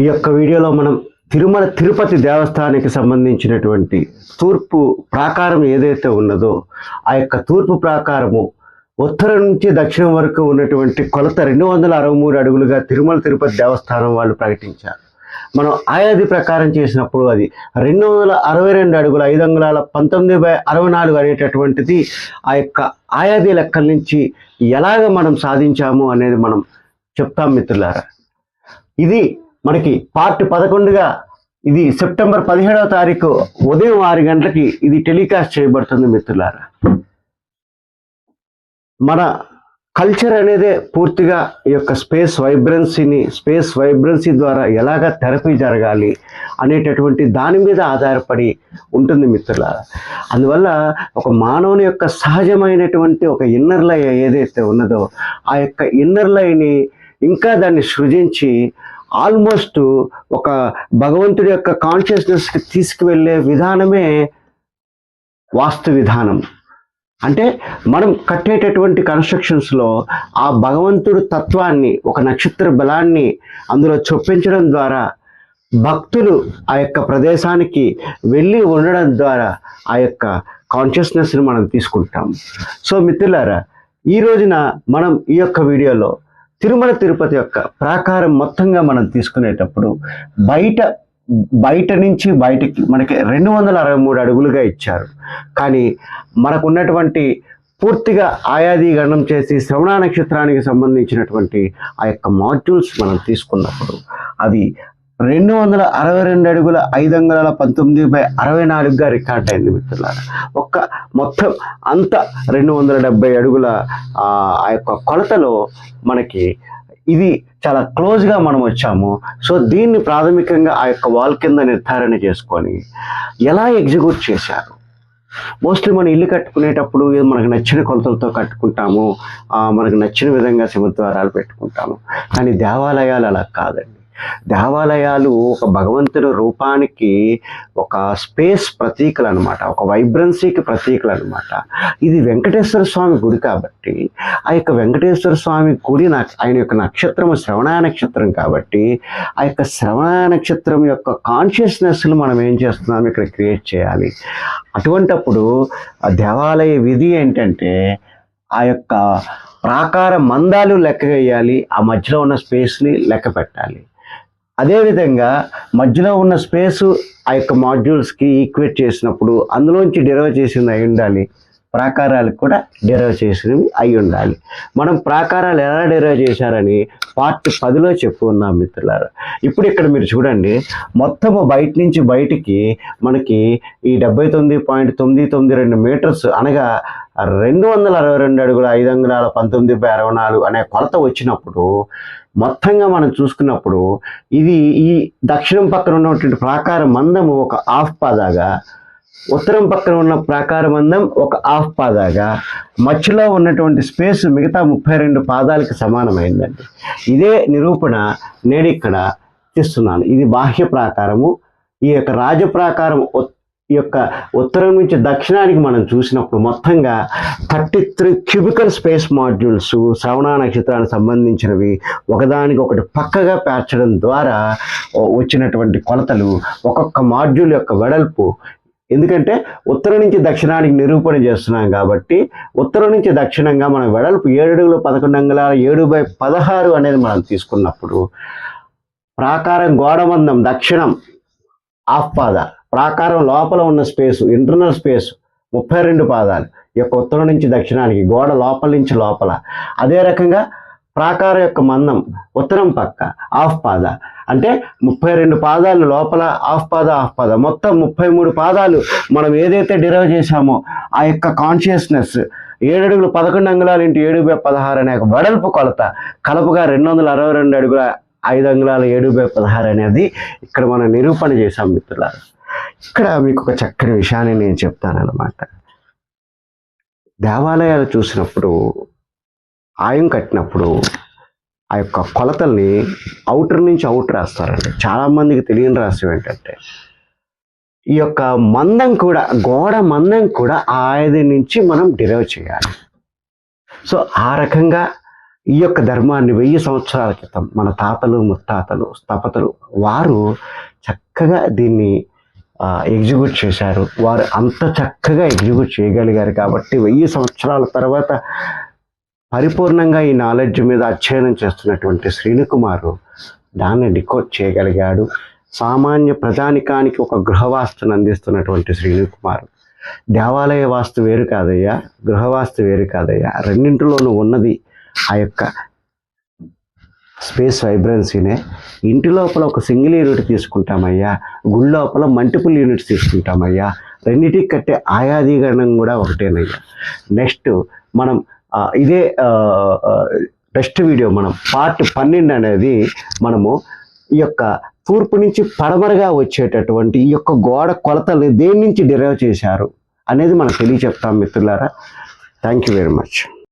ఈ యొక్క వీడియోలో మనం తిరుమల తిరుపతి దేవస్థానానికి సంబంధించినటువంటి తూర్పు ప్రాకారం ఏదైతే ఉన్నదో ఆ యొక్క తూర్పు ప్రాకారము ఉత్తరం నుంచి దక్షిణం వరకు ఉన్నటువంటి కొలత రెండు వందల అరవై మూడు అడుగులుగా తిరుమల తిరుపతి దేవస్థానం వాళ్ళు ప్రకటించారు. మనం ఆయాది ప్రకారం చేసినప్పుడు అది రెండు వందల అరవై రెండు అడుగుల ఐదు అంగుళాల పంతొమ్మిది బై అరవై నాలుగు అనేటటువంటిది ఆ యొక్క ఆయాది లెక్కల నుంచి ఎలాగ మనం సాధించాము అనేది మనం చెప్తాం మిత్రులారా. ఇది మనకి పార్ట్ పదకొండుగా ఇది సెప్టెంబర్ పదిహేడవ తారీఖు ఉదయం ఆరు గంటలకి ఇది టెలికాస్ట్ చేయబడుతుంది మిత్రులారా. మన కల్చర్ అనేదే పూర్తిగా ఈ యొక్క స్పేస్ వైబ్రెన్సీని స్పేస్ వైబ్రెన్సీ ద్వారా ఎలాగ థెరపీ జరగాలి అనేటటువంటి దాని మీద ఆధారపడి ఉంటుంది మిత్రులారా. అందువల్ల ఒక మానవుని యొక్క సహజమైనటువంటి ఒక ఇన్నర్ లై ఏదైతే ఉన్నదో ఆ యొక్క ఇన్నర్ లైని ఇంకా దాన్ని సృజించి ఆల్మోస్ట్ ఒక భగవంతుడి యొక్క కాన్షియస్నెస్కి తీసుకువెళ్ళే విధానమే వాస్తు విధానం. అంటే మనం కట్టేటటువంటి కన్స్ట్రక్షన్స్లో ఆ భగవంతుడు తత్వాన్ని ఒక నక్షత్ర బలాన్ని అందులో చొప్పించడం ద్వారా భక్తులు ఆ యొక్క ప్రదేశానికి వెళ్ళి ఉండడం ద్వారా ఆ యొక్క కాన్షియస్నెస్ని మనం తీసుకుంటాం. సో మిత్రులారా ఈ రోజున మనం ఈ యొక్క వీడియోలో తిరుమల తిరుపతి యొక్క ప్రాకారం మొత్తంగా మనం తీసుకునేటప్పుడు బయట బయట నుంచి బయటికి మనకి రెండు వందల అరవై మూడు అడుగులుగా ఇచ్చారు. కానీ మనకున్నటువంటి పూర్తిగా ఆయాది గణం చేసి శ్రవణ నక్షత్రానికి సంబంధించినటువంటి ఆ యొక్క మాడ్యూల్స్ మనం తీసుకున్నప్పుడు అవి రెండు వందల అరవై రెండు అడుగుల ఐదు వందల పంతొమ్మిది బై అరవై నాలుగుగా రికార్డ్ అయింది మిత్రులారా. ఒక్క మొత్తం అంత రెండు వందల డెబ్బై అడుగుల ఆ యొక్క కొలతలో మనకి ఇది చాలా క్లోజ్గా మనం వచ్చాము. సో దీన్ని ప్రాథమికంగా ఆ యొక్క వాల్ కింద నిర్ధారణ చేసుకొని ఎలా ఎగ్జిక్యూట్ చేశారు? మోస్ట్లీ మనం ఇల్లు కట్టుకునేటప్పుడు మనకు నచ్చిన కొలతలతో కట్టుకుంటాము. మనకు నచ్చిన విధంగా సింహద్వారాలు పెట్టుకుంటాము. కానీ దేవాలయాలు అలా కాదండి. దేవాలయాలు ఒక భగవంతుడి రూపానికి ఒక స్పేస్ ప్రతీకలు అనమాట ఒక వైబ్రన్సీకి ప్రతీకలు అనమాట ఇది వెంకటేశ్వర స్వామి గుడి కాబట్టి ఆ యొక్క వెంకటేశ్వర స్వామి గుడి ఆయన యొక్క నక్షత్రము శ్రవణ నక్షత్రం కాబట్టి ఆ యొక్క శ్రవణ నక్షత్రం యొక్క కాన్షియస్నెస్ను మనం ఏం చేస్తున్నాం ఇక్కడ క్రియేట్ చేయాలి. అటువంటప్పుడు ఆ దేవాలయ విధి ఏంటంటే ఆ యొక్క ప్రాకార మందాలు లెక్క వేయాలి ఆ మధ్యలో ఉన్న స్పేస్ని లెక్క పెట్టాలి. అదేవిధంగా మధ్యలో ఉన్న స్పేసు ఆ యొక్క మాడ్యూల్స్కి ఈక్వేట్ చేసినప్పుడు అందులోంచి డెరవ్ చేసింది అయి ఉండాలి. ప్రాకారాలకు కూడా డెరవ్ చేసినవి అయి ఉండాలి. మనం ప్రాకారాలు ఎలా డెరవ్ చేశారని పార్ట్ పదిలో చెప్పుకున్నాం మిత్రులారు. ఇప్పుడు ఇక్కడ మీరు చూడండి మొత్తము బయట నుంచి బయటికి మనకి ఈ డెబ్బై తొమ్మిది పాయింట్ తొమ్మిది తొమ్మిది రెండు మీటర్స్ అనగా రెండు వందల అరవై రెండు అడుగుల ఐదు అంగుళాల పంతొమ్మిది బై అరవై నాలుగు అనే కొలత వచ్చినప్పుడు మొత్తంగా మనం చూసుకున్నప్పుడు ఇది ఈ దక్షిణం పక్కన ఉన్నటువంటి ప్రాకారం మందము ఒక హాఫ్ పాదాగా ఉత్తరం పక్కన ఉన్న ప్రాకార మందం ఒక హాఫ్ పాదాగా మధ్యలో ఉన్నటువంటి స్పేస్ మిగతా ముప్పై రెండు పాదాలకు సమానమైందండి. ఇదే నిరూపణ నేను ఇక్కడ తెస్తున్నాను ఇది బాహ్య ప్రాకారము. ఈ యొక్క రాజ ప్రాకారం ఈ యొక్క ఉత్తరం నుంచి దక్షిణానికి మనం చూసినప్పుడు మొత్తంగా thirty three cubical space modules శ్రవణ నక్షత్రానికి సంబంధించినవి ఒకదానికి ఒకటి పక్కగా పేర్చడం ద్వారా వచ్చినటువంటి కొలతలు ఒక్కొక్క మాడ్యూల్ యొక్క వెడల్పు ఎందుకంటే ఉత్తరం నుంచి దక్షిణానికి నిరూపణ చేస్తున్నాం కాబట్టి ఉత్తరం నుంచి దక్షిణంగా మనం వెడల్పు ఏడు అడుగులు పదకొండు అంగుళాల ఏడు బై పదహారు అనేది మనం తీసుకున్నప్పుడు ప్రాకారం గోడమందం దక్షిణం హాఫ్ పాద ప్రాకారం లోపల ఉన్న స్పేస్ ఇంటర్నల్ స్పేస్ ముప్పై రెండు పాదాలు ఈ యొక్క ఉత్తరం నుంచి దక్షిణానికి గోడ లోపల నుంచి లోపల. అదే రకంగా ప్రాకారం యొక్క మందం ఉత్తరం పక్క ఆఫ్ పాద అంటే ముప్పై రెండు పాదాలు లోపల హాఫ్ పాద హాఫ్ పాద. మొత్తం ముప్పై మూడు పాదాలు మనం ఏదైతే డిరైవ్ చేశామో ఆ యొక్క కాన్షియస్నెస్ ఏడు అడుగులు పదకొండు అంగుళాలు ఇంటూ ఏడు బై పదహారు అనే ఒక వెడల్పు కొలత కలపగా రెండు వందల అరవై రెండు అడుగుల ఐదు అంగుళాల ఏడు బై పదహారు అనేది ఇక్కడ మనం నిరూపణ చేశాం మిత్రులారు. ఇక్కడ మీకు ఒక చక్కని విషయాన్ని నేను చెప్తానన్నమాట. దేవాలయాలు చూసినప్పుడు ఆయం కట్టినప్పుడు ఆ యొక్క కొలతల్ని అవుటర్ నుంచి అవుట్ రాస్తారండి. చాలామందికి తెలియని రహస్యం ఏంటంటే ఈ యొక్క మందం కూడా గోడ మందం కూడా ఆ ఆయుధం నుంచి మనం డిరైవ్ చేయాలి. సో ఆ రకంగా ఈ యొక్క ధర్మాన్ని వెయ్యి సంవత్సరాల క్రితం మన తాతలు ముత్తాతలు స్థపతలు వారు చక్కగా దీన్ని ఎగ్జిక్యూట్ చేశారు. వారు అంత చక్కగా ఎగ్జిక్యూట్ చేయగలిగారు కాబట్టి వెయ్యి సంవత్సరాల తర్వాత పరిపూర్ణంగా ఈ నాలెడ్జ్ మీద అధ్యయనం చేస్తున్నటువంటి శ్రీనుకుమారు దాన్ని డికోడ్ చేయగలిగాడు. సామాన్య ప్రజానికానికి ఒక గృహవాస్తుని అందిస్తున్నటువంటి శ్రీనుకుమారు. దేవాలయ వాస్తు వేరు కాదయ్యా గృహవాస్తు వేరు కాదయ్యా. రెండింటిలోనూ ఉన్నది ఆ యొక్క స్పేస్ వైబ్రెన్సీనే ఇంటి లోపల ఒక సింగిల్ యూనిట్ తీసుకుంటామయ్యా గుడి లోపల మల్టిపుల్ యూనిట్స్ తీసుకుంటామయ్యా. రెండింటికి కట్టే ఆయాదీకరణం కూడా ఒకటేనయ్యా. నెక్స్ట్ మనం ఇదే నెక్స్ట్ వీడియో మనం పార్ట్ పన్నెండు అనేది మనము ఈ యొక్క తూర్పు నుంచి పడమరగా వచ్చేటటువంటి ఈ యొక్క గోడ కొలతలు దేని నుంచి డిరైవ్ చేశారు అనేది మనం తెలియచెప్తాం మిత్రులారా. Thank you very much